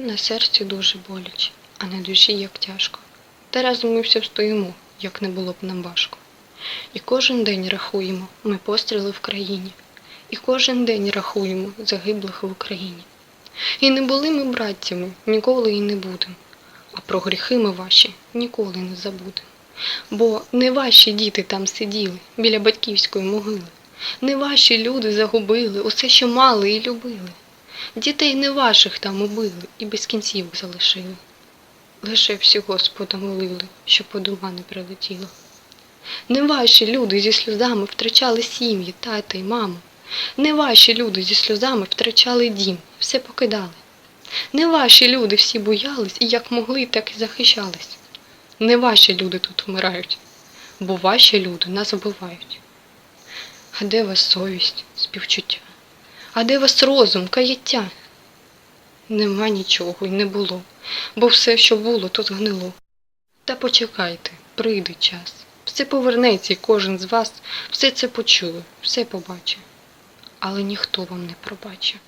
На серці дуже боляче, а на душі як тяжко. Та разом ми все встоїмо, як не було б нам важко. І кожен день рахуємо ми постріли в країні, і кожен день рахуємо загиблих в Україні. І не були ми братцями, ніколи і не будем, а про гріхи ми ваші ніколи не забудем. Бо не ваші діти там сиділи біля батьківської могили, не ваші люди загубили усе, що мали і любили. Дітей не ваших там убили і без кінцівок залишили. Лише всі Господа молили, щоб подума не прилетіло. Не ваші люди зі сльозами втрачали сім'ї, тата й маму. Не ваші люди зі сльозами втрачали дім, все покидали. Не ваші люди всі боялись і як могли, так і захищались. Не ваші люди тут вмирають, бо ваші люди нас вбивають. А де вас совість, співчуття? А де вас розум, каяття? Нема нічого і не було, бо все, що було, то згнило. Та почекайте, прийде час. Все повернеться, і кожен з вас все це почує, все побачить. Але ніхто вам не пробачить.